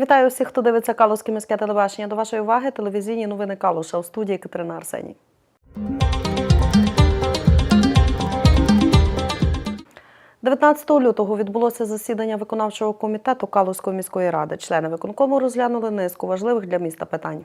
Вітаю всіх, хто дивиться Калузьке міське телебачення. До вашої уваги телевізійні новини Калуша у студії Катерина Арсеній. – 19 лютого відбулося засідання виконавчого комітету Калузької міської ради. Члени виконкому розглянули низку важливих для міста питань.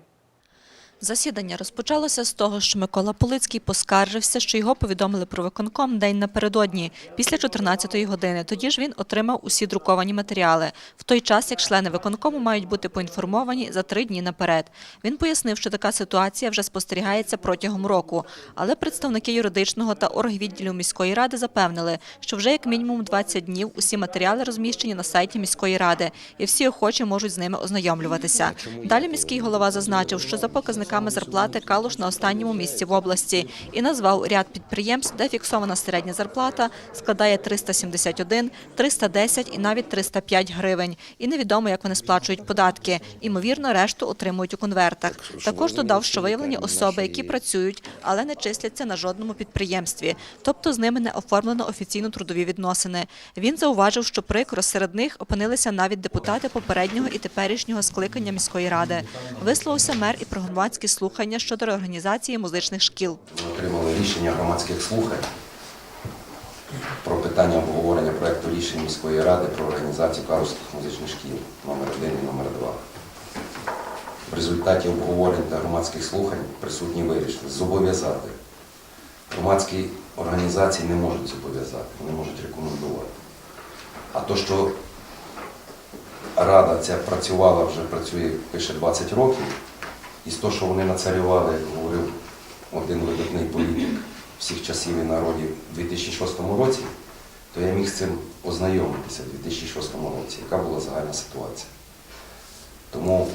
Засідання розпочалося з того, що Микола Полицький поскаржився, що його повідомили про виконком день напередодні, після 14-ї години. Тоді ж він отримав усі друковані матеріали, в той час, як члени виконкому мають бути поінформовані за три дні наперед. Він пояснив, що така ситуація вже спостерігається протягом року, але представники юридичного та оргвідділу міської ради запевнили, що вже як мінімум 20 днів усі матеріали розміщені на сайті міської ради, і всі охочі можуть з ними ознайомлюватися. Далі міський голова зазначив, що за показниками зарплати Калуш на останньому місці в області і назвав ряд підприємств, де фіксована середня зарплата складає 371, 310 і навіть 305 гривень. І невідомо, як вони сплачують податки. Імовірно, решту отримують у конвертах. Також додав, що виявлені особи, які працюють, але не числяться на жодному підприємстві, тобто з ними не оформлено офіційно трудові відносини. Він зауважив, що прикро серед них опинилися навіть депутати попереднього і теперішнього скликання міської ради. Висловився мер і про громадські слухання щодо реорганізації музичних шкіл. Ми отримали рішення громадських слухань про питання обговорення проекту рішень міської ради про організацію карловських музичних шкіл номер 1 і номер 2 В результаті обговорень та громадських слухань присутні вирішили зобов'язати. Громадські організації не можуть зобов'язати, вони можуть рекомендувати. А то, що рада ця працювала, вже працює пише 20 років, і з того, що вони нацарювали, як говорив один видатний політик всіх часів і народів у 2006 році, то я міг з цим ознайомитися у 2006 році, яка була загальна ситуація. Тому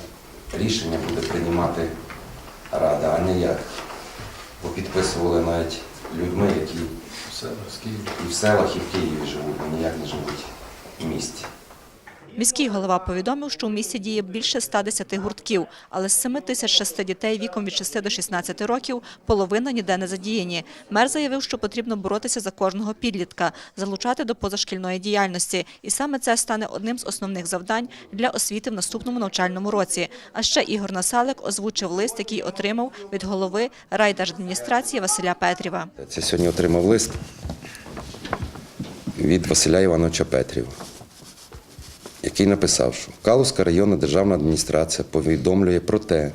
рішення буде приймати Рада, а не я. Бо підписували навіть людьми, які і в селах, і в Києві живуть, а ніяк не живуть в місті. Міський голова повідомив, що у місті діє більше 110 гуртків, але з 7006 дітей віком від 6 до 16 років половина ніде не задіяні. Мер заявив, що потрібно боротися за кожного підлітка, залучати до позашкільної діяльності. І саме це стане одним з основних завдань для освіти в наступному навчальному році. А ще Ігор Насалик озвучив лист, який отримав від голови райдержадміністрації Василя Петріва. Я сьогодні отримав лист від Василя Івановича Петріва, який написав, що Калузька районна державна адміністрація повідомлює про те,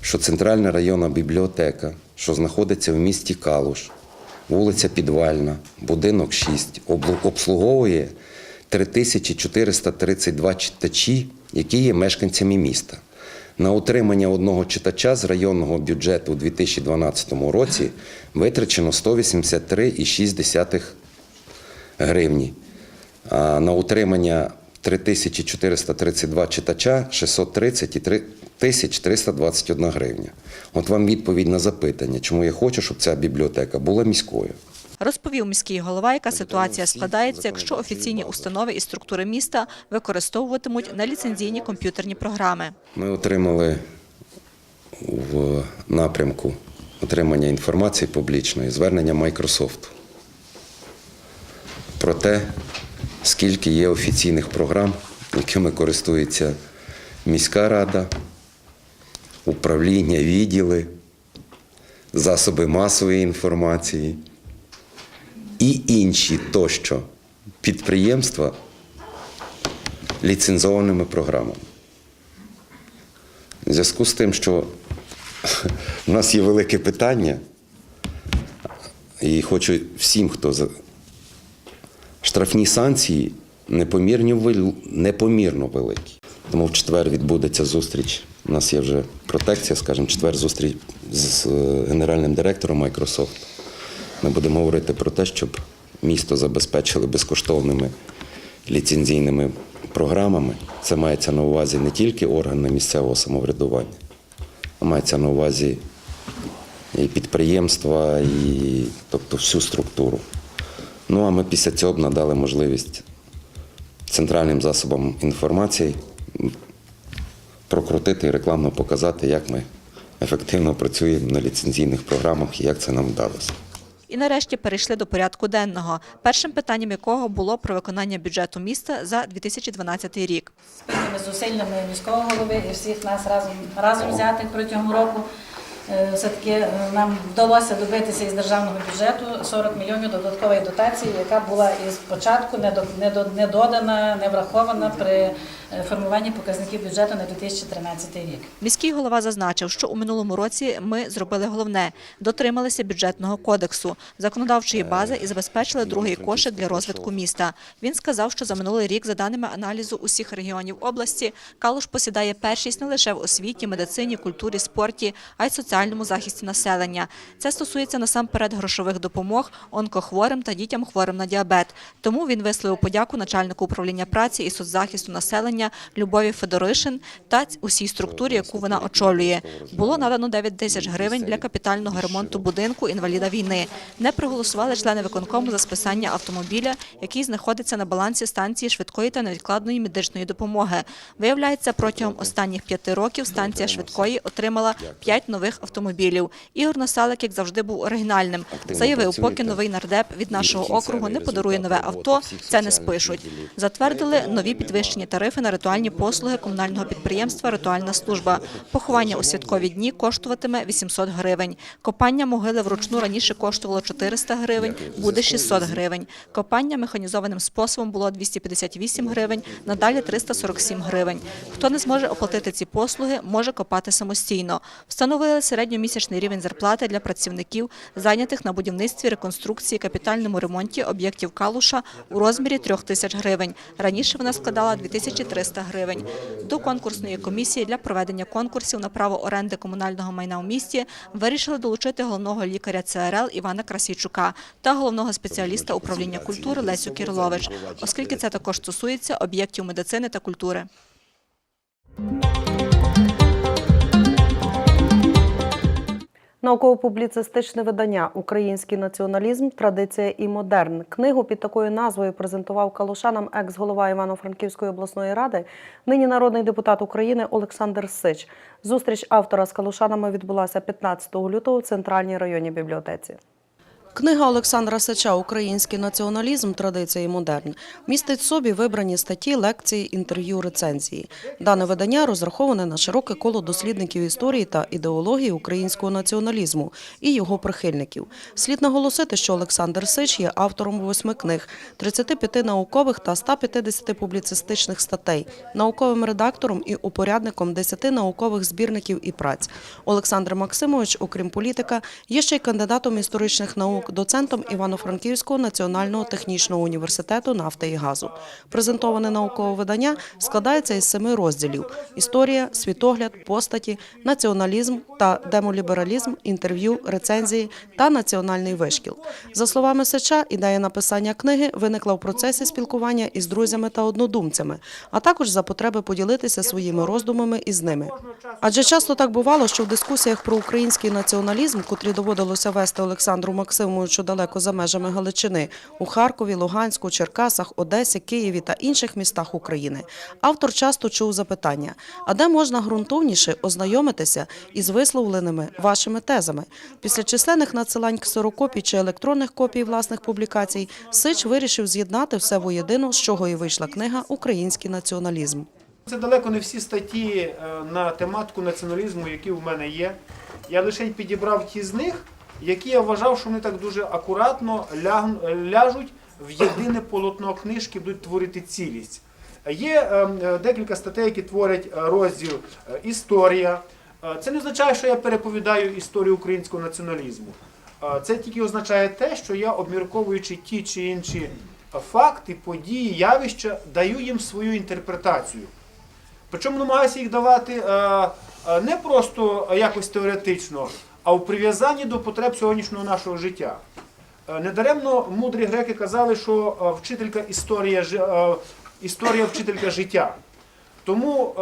що Центральна районна бібліотека, що знаходиться в місті Калуш, вулиця Підвальна, будинок 6, обл- обслуговує 3432 читачі, які є мешканцями міста. На утримання одного читача з районного бюджету у 2012 році витрачено 183,6 гривні. А на утримання 3432 читача 630 і 3321 гривня. От вам відповідь на запитання, чому я хочу, щоб ця бібліотека була міською. Розповів міський голова, яка ситуація складається, якщо офіційні установи і структури міста використовуватимуть неліцензійні комп'ютерні програми. Ми отримали в напрямку отримання інформації публічної звернення Microsoft про те, скільки є офіційних програм, якими користується міська рада, управління, відділи, засоби масової інформації і інші тощо підприємства ліцензованими програмами. В зв'язку з тим, що в нас є велике питання, і хочу всім, хто штрафні санкції непомірно, непомірно великі. Тому в четвер відбудеться зустріч. У нас є вже протекція, скажімо, четвер зустріч з е, генеральним директором Microsoft. Ми будемо говорити про те, щоб місто забезпечили безкоштовними ліцензійними програмами. Це мається на увазі не тільки органи місцевого самоврядування, а мається на увазі і підприємства, і тобто всю структуру. Ну а ми після цього б надали можливість центральним засобам інформації прокрутити і рекламно показати, як ми ефективно працюємо на ліцензійних програмах і як це нам вдалося. І нарешті перейшли до порядку денного, першим питанням якого було про виконання бюджету міста за 2012 рік. спільними зусиллями міського голови і всіх нас разом разом взятих протягом року. Е, Все-таки е, нам вдалося добитися із державного бюджету 40 мільйонів додаткової дотації, яка була із початку не до- не додана, не врахована при е, формуванні показників бюджету на 2013 рік. Міський голова зазначив, що у минулому році ми зробили головне – дотрималися бюджетного кодексу, законодавчої бази і забезпечили другий кошик для розвитку міста. Він сказав, що за минулий рік, за даними аналізу усіх регіонів області, Калуш посідає першість не лише в освіті, медицині, культурі, спорті, а й соціальному захисті населення. Це стосується насамперед грошових допомог онкохворим та дітям хворим на діабет. Тому він висловив подяку начальнику управління праці і соцзахисту населення Любові Федоришин та усій структурі, яку вона очолює. Було надано 9 тисяч гривень для капітального ремонту будинку інваліда війни. Не проголосували члени виконкому за списання автомобіля, який знаходиться на балансі станції швидкої та невідкладної медичної допомоги. Виявляється, протягом останніх п'яти років станція швидкої отримала п'ять нових автомобілів. Ігор Насалик, як завжди, був оригінальним. Заявив, поки новий нардеп від нашого округу не подарує нове авто, це не спишуть. Затвердили нові підвищені тарифи на ритуальні послуги комунального підприємства Ритуальна служба. Поховання у святкові дні коштуватиме 800 гривень. Копання могили вручну раніше коштувало 400 гривень, буде 600 гривень. Копання механізованим способом було 258 гривень, надалі 347 гривень. Хто не зможе оплатити ці послуги, може копати самостійно. Встановили середньомісячний рівень зарплати для працівників, зайнятих на будівництві, реконструкції, капітальному ремонті об'єктів Калуша у розмірі 3 тисяч гривень. Раніше вона складала 2300 гривень. До конкурсної комісії для проведення конкурсів на право оренди комунального майна у місті вирішили долучити головного лікаря ЦРЛ Івана Красійчука та головного спеціаліста управління культури Лесю Кірлович, оскільки це також стосується об'єктів медицини та культури. Науково-публіцистичне видання Український націоналізм, традиція і модерн. Книгу під такою назвою презентував калушанам екс-голова Івано-Франківської обласної ради, нині народний депутат України Олександр Сич. Зустріч автора з калушанами відбулася 15 лютого в центральній районній бібліотеці. Книга Олександра Сича Український націоналізм, традиція модерн містить собі вибрані статті, лекції, інтерв'ю, рецензії. Дане видання розраховане на широке коло дослідників історії та ідеології українського націоналізму і його прихильників. Слід наголосити, що Олександр Сич є автором восьми книг, 35 наукових та 150 публіцистичних статей, науковим редактором і упорядником 10 наукових збірників і праць. Олександр Максимович, окрім політика, є ще й кандидатом історичних наук, доцентом Івано-Франківського національного технічного університету нафти і газу. Презентоване наукове видання складається із семи розділів: історія, світогляд, постаті, націоналізм та демолібералізм, інтерв'ю, рецензії та національний вишкіл. За словами Сича, ідея написання книги виникла в процесі спілкування із друзями та однодумцями, а також за потреби поділитися своїми роздумами із ними. Адже часто так бувало, що в дискусіях про український націоналізм, котрі доводилося вести Олександру Максимовичу далеко за межами Галичини, у Харкові, Луганську, Черкасах, Одесі, Києві та інших містах України, автор часто чув запитання: а де можна ґрунтовніше ознайомитися із висловленими вашими тезами? Після численних надсилань ксерокопій чи електронних копій власних публікацій, Сич вирішив з'єднати все воєдино, з чого і вийшла книга Український націоналізм. Це далеко не всі статті е, на тематику націоналізму, які в мене є. Я лише підібрав ті з них, які я вважав, що вони так дуже акуратно ляжуть в єдине полотно книжки, будуть творити цілість. Є е, е, декілька статей, які творять е, розділ Історія. Це не означає, що я переповідаю історію українського націоналізму. Це тільки означає те, що я, обмірковуючи ті чи інші факти, події, явища, даю їм свою інтерпретацію. Причому намагаюся їх давати не просто якось теоретично, а у прив'язанні до потреб сьогоднішнього нашого життя. Е, Недаремно мудрі греки казали, що е, вчителька історія, е, історія вчителька життя. Тому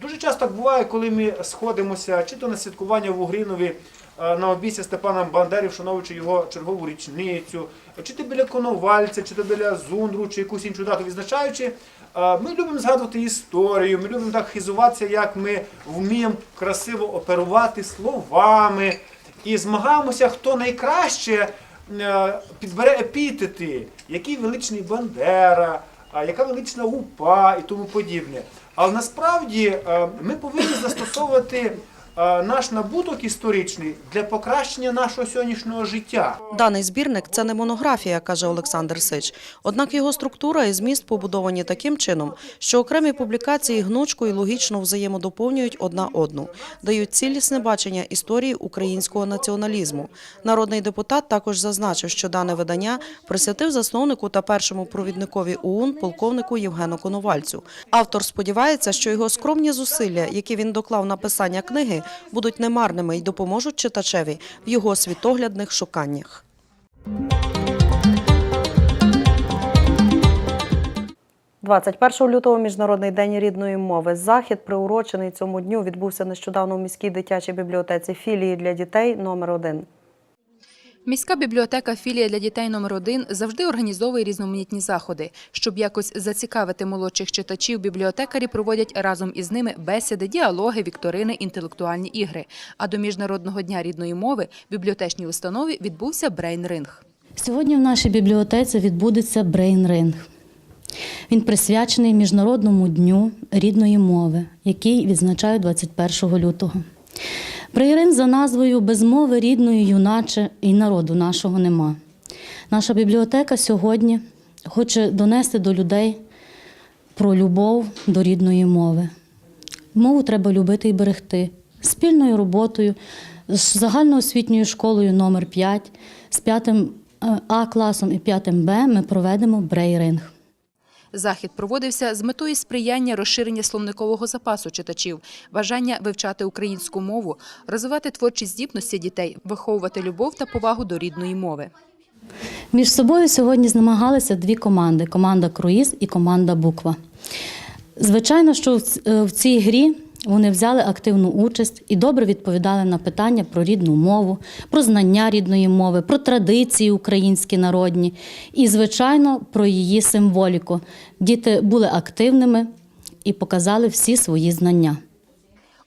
дуже часто буває, коли ми сходимося чи то на святкування в Угрінові на обійсі Степана Бандери, вшановуючи його чергову річницю, чи то біля Коновальця, чи то біля Зундру, чи якусь іншу дату відзначаючи, ми любимо згадувати історію, ми любимо так хизуватися, як ми вміємо красиво оперувати словами і змагаємося, хто найкраще е, підбере епітети, який величний Бандера, яка велична УПА і тому подібне. Але насправді е, ми повинні застосовувати е, наш набуток історичний для покращення нашого сьогоднішнього життя. Даний збірник це не монографія, каже Олександр Сич. Однак його структура і зміст побудовані таким чином, що окремі публікації гнучко і логічно взаємодоповнюють одна одну, дають цілісне бачення історії українського націоналізму. Народний депутат також зазначив, що дане видання присвятив засновнику та першому провідникові ОУН полковнику Євгену Коновальцю. Автор сподівається, що його скромні зусилля, які він доклав на писання книги, будуть немарними і допоможуть читачеві в його світоглядних шуканнях. – 21 лютого Міжнародний день рідної мови. Захід, приурочений цьому дню, відбувся нещодавно в міській дитячій бібліотеці філії для дітей номер 1 Міська бібліотека філія для дітей номер 1 завжди організовує різноманітні заходи. Щоб якось зацікавити молодших читачів, бібліотекарі проводять разом із ними бесіди, діалоги, вікторини, інтелектуальні ігри. А до Міжнародного дня рідної мови в бібліотечній установі відбувся брейн-ринг. Сьогодні в нашій бібліотеці відбудеться брейн-ринг. Він присвячений Міжнародному дню рідної мови, який відзначають 21 лютого. Брейн за назвою Без мови рідної, юначе і народу нашого нема. Наша бібліотека сьогодні хоче донести до людей про любов до рідної мови. Мову треба любити і берегти. Спільною роботою з загальноосвітньою школою номер 5 з 5 А класом і 5 Б ми проведемо брейринг. Захід проводився з метою сприяння розширення словникового запасу читачів, бажання вивчати українську мову, розвивати творчі здібності дітей, виховувати любов та повагу до рідної мови. Між собою сьогодні змагалися дві команди: команда Круїз і команда Буква. Звичайно, що в е, цій грі вони взяли активну участь і добре відповідали на питання про рідну мову, про знання рідної мови, про традиції українські народні і, звичайно, про її символіку. Діти були активними і показали всі свої знання.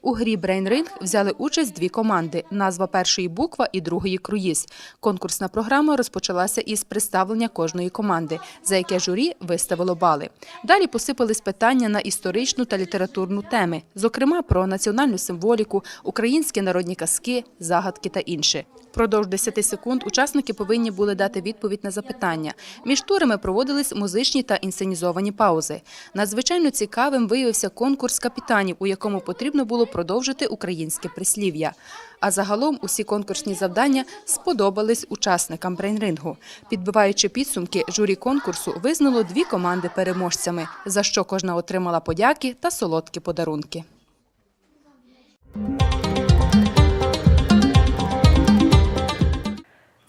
У грі Брейнринг взяли участь дві команди. Назва першої буква і другої круїз. Конкурсна програма розпочалася із представлення кожної команди, за яке журі виставило бали. Далі посипались питання на історичну та літературну теми, зокрема про національну символіку, українські народні казки, загадки та інше. Впродовж 10 секунд учасники повинні були дати відповідь на запитання. Між турами проводились музичні та інсценізовані паузи. Надзвичайно цікавим виявився конкурс капітанів, у якому потрібно було продовжити українське прислів'я. А загалом усі конкурсні завдання сподобались учасникам брейнрингу. Підбиваючи підсумки, журі конкурсу визнало дві команди переможцями, за що кожна отримала подяки та солодкі подарунки.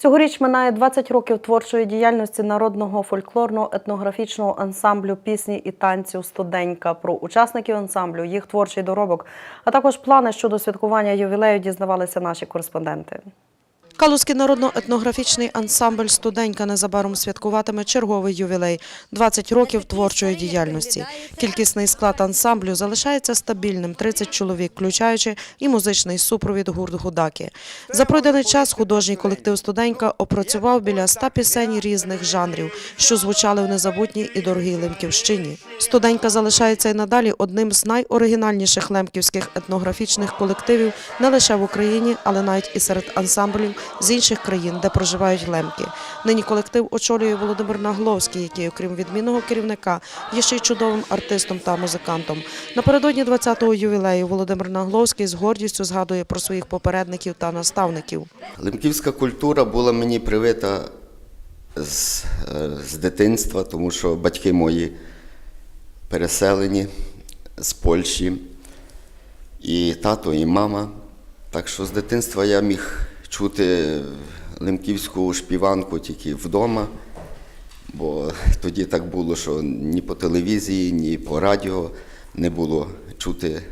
Цьогоріч минає 20 років творчої діяльності народного фольклорно-етнографічного ансамблю пісні і танців Студенька. Про учасників ансамблю, їх творчий доробок, а також плани щодо святкування ювілею дізнавалися наші кореспонденти. Калузький народно-етнографічний ансамбль Студенька незабаром святкуватиме черговий ювілей 20 років творчої діяльності. Кількісний склад ансамблю залишається стабільним 30 чоловік, включаючи і музичний супровід гурт Гудаки. За пройдений час художній колектив Студенька опрацював біля 100 пісень різних жанрів, що звучали в незабутній і дорогій Лемківщині. Студенька залишається й надалі одним з найоригінальніших лемківських етнографічних колективів не лише в Україні, але навіть і серед ансамблів з інших країн, де проживають лемки. Нині колектив очолює Володимир Нагловський, який, окрім відмінного керівника, є ще й чудовим артистом та музикантом. Напередодні 20-го ювілею Володимир Нагловський з гордістю згадує про своїх попередників та наставників. Лемківська культура була мені привита з, з дитинства, тому що батьки мої переселені з Польщі, і тато, і мама. Так що з дитинства я міг чути лемківську шпіванку тільки вдома, бо тоді так було, що ні по телевізії, ні по радіо не було чути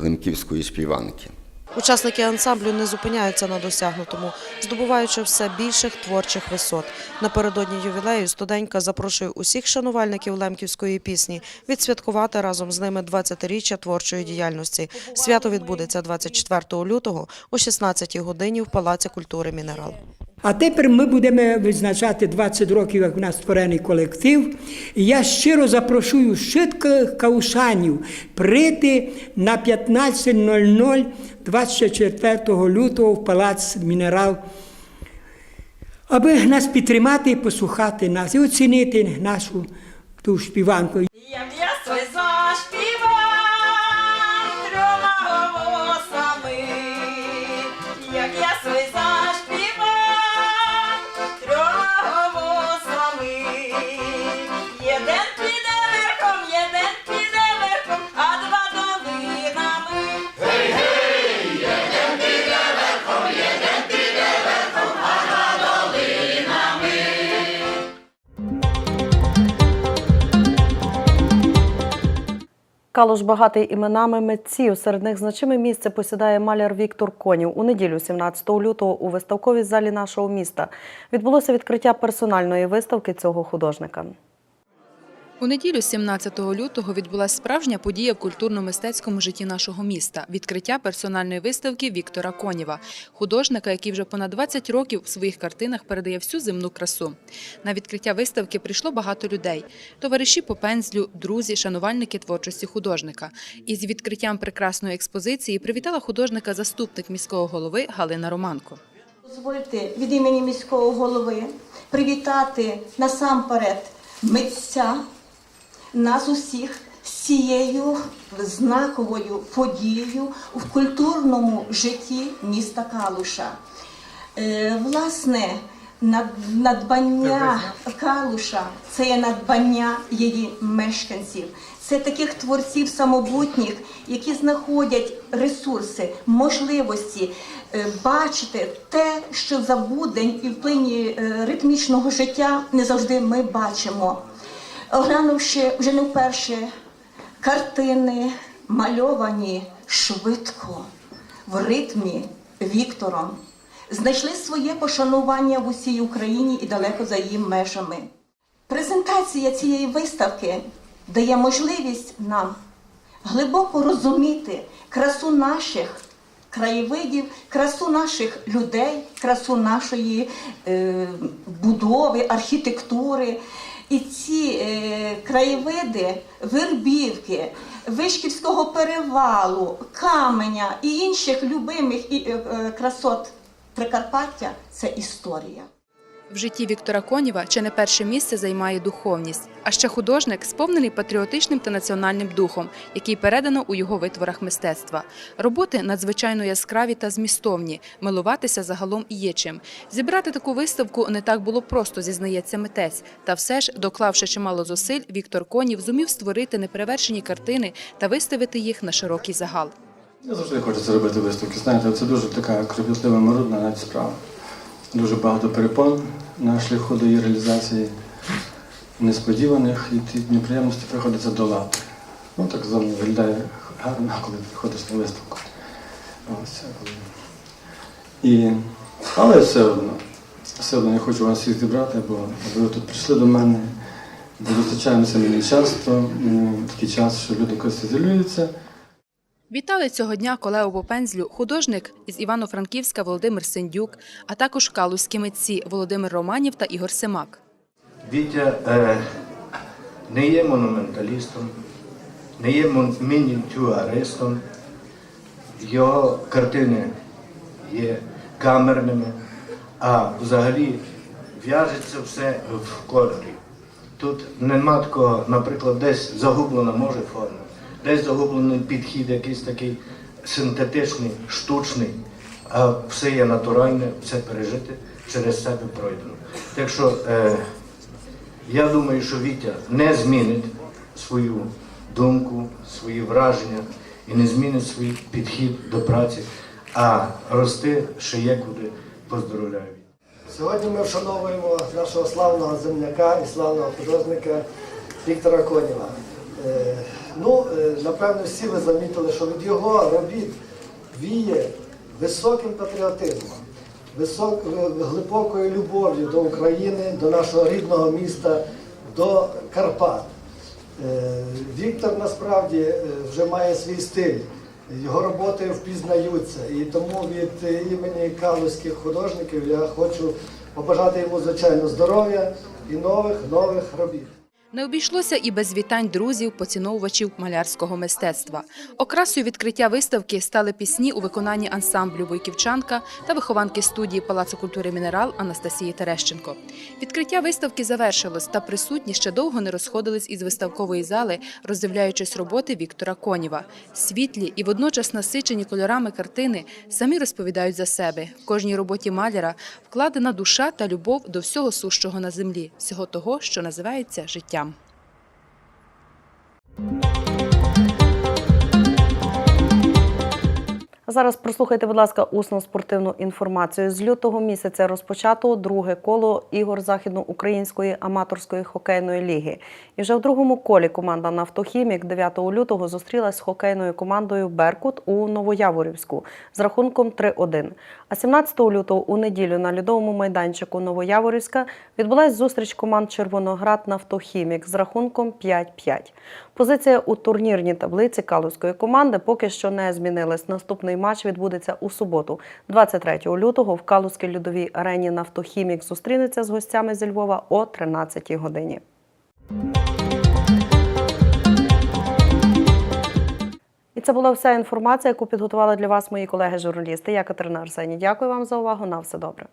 лимківської лемківської шпіванки. Учасники ансамблю не зупиняються на досягнутому, здобуваючи все більших творчих висот. Напередодні ювілею студенька запрошує усіх шанувальників лемківської пісні відсвяткувати разом з ними 20-річчя творчої діяльності. Свято відбудеться 24 лютого о 16 годині в Палаці культури «Мінерал». А тепер ми будемо відзначати 20 років, як у нас створений колектив. І я щиро запрошую швидких каушанів прийти на 15.00 24 лютого в Палац Мінерал, аби нас підтримати і послухати нас, і оцінити нашу ту співанку. Калуш багатий іменами митців. Серед них значиме місце посідає маляр Віктор Конів. У неділю, 17 лютого, у виставковій залі нашого міста відбулося відкриття персональної виставки цього художника. У неділю, 17 лютого, відбулася справжня подія в культурно-мистецькому житті нашого міста – відкриття персональної виставки Віктора Конєва, художника, який вже понад 20 років в своїх картинах передає всю земну красу. На відкриття виставки прийшло багато людей – товариші по пензлю, друзі, шанувальники творчості художника. Із відкриттям прекрасної експозиції привітала художника заступник міського голови Галина Романко. Дозвольте від імені міського голови привітати насамперед митця, нас усіх з цією знаковою подією в культурному житті міста Калуша. Е, Власне, надбання Калуша це є надбання її мешканців. Це таких творців самобутніх, які знаходять ресурси, можливості е, бачити те, що за будень і в плині е, ритмічного життя не завжди ми бачимо. Оглянувши вже не вперше картини, мальовані швидко, в ритмі Віктором, знайшли своє пошанування в усій Україні і далеко за її межами. Презентація цієї виставки дає можливість нам глибоко розуміти красу наших краєвидів, красу наших людей, красу нашої е, будови, архітектури. І ці е, краєвиди, вербівки, Вишківського перевалу, каменя і інших любимих і, е, е, красот Прикарпаття це історія. В житті Віктора Конєва чи не перше місце займає духовність, а ще художник, сповнений патріотичним та національним духом, який передано у його витворах мистецтва. Роботи надзвичайно яскраві та змістовні, милуватися загалом є чим. Зібрати таку виставку не так було просто, зізнається митець. Та все ж, доклавши чимало зусиль, Віктор Конів зумів створити неперевершені картини та виставити їх на широкий загал. Я завжди хочеться робити виставки. Знаєте, це дуже така кропітлива марудна навіть справа. Дуже багато перепон на шляху до її реалізації несподіваних і ті неприємності приходиться долати. Ну так зовні виглядає гарно, коли приходиш на виставку. І... Але все одно, все одно я хочу вас всіх зібрати, бо ви тут прийшли до мене, бо зустрічаємося ми не часто, такий час, що люди якось ізолюються. Вітали цього дня колегу по пензлю художник із Івано-Франківська Володимир Сендюк, а також калузькі митці Володимир Романів та Ігор Семак. Вітя е, не є монументалістом, не є мініатюаристом. Його картини є камерними, а взагалі в'яжеться все в кольорі. Тут нема такого, наприклад, десь загублена може форма, десь загублений підхід якийсь такий синтетичний, штучний, а все є натуральне, все пережите, через себе пройдено. Так що е, я думаю, що Вітя не змінить свою думку, свої враження і не змінить свій підхід до праці, а рости ще є куди. Поздоровляю. Сьогодні ми вшановуємо нашого славного земляка і славного художника Віктора Конєва. Е, ну, е, напевно, всі ви замітили, що від його робіт віє високим патріотизмом, висок, глибокою любов'ю до України, до нашого рідного міста, до Карпат. Е, Віктор насправді вже має свій стиль. його роботи впізнаються. І тому від імені калузьких художників я хочу побажати йому, звичайно, здоров'я і нових нових робіт. Не обійшлося і без вітань друзів, поціновувачів малярського мистецтва. Окрасою відкриття виставки стали пісні у виконанні ансамблю Войківчанка та вихованки студії Палацу культури Мінерал Анастасії Терещенко. Відкриття виставки завершилось, та присутні ще довго не розходились із виставкової зали, роздивляючись роботи Віктора Конєва. Світлі і водночас насичені кольорами картини самі розповідають за себе. В кожній роботі маляра вкладена душа та любов до всього сущого на землі, всього того, що називається життям. Зараз прослухайте, будь ласка, усну спортивну інформацію. З лютого місяця розпочато друге коло ігор західноукраїнської аматорської хокейної ліги. І вже в другому колі команда Нафтохімік 9 лютого зустрілась з хокейною командою Беркут у Новояворівську з рахунком 3-1. А 17 лютого у неділю на льодовому майданчику Новояворівська відбулась зустріч команд Червоноград Нафтохімік з рахунком 5-5. Позиція у турнірній таблиці калузької команди поки що не змінилась. Наступний матч відбудеться у суботу, 23 лютого, в Калузькій льодовій арені Нафтохімік зустрінеться з гостями зі Львова о 13 годині. І це була вся інформація, яку підготували для вас мої колеги-журналісти. Я Катерина Арсені. Дякую вам за увагу. На все добре.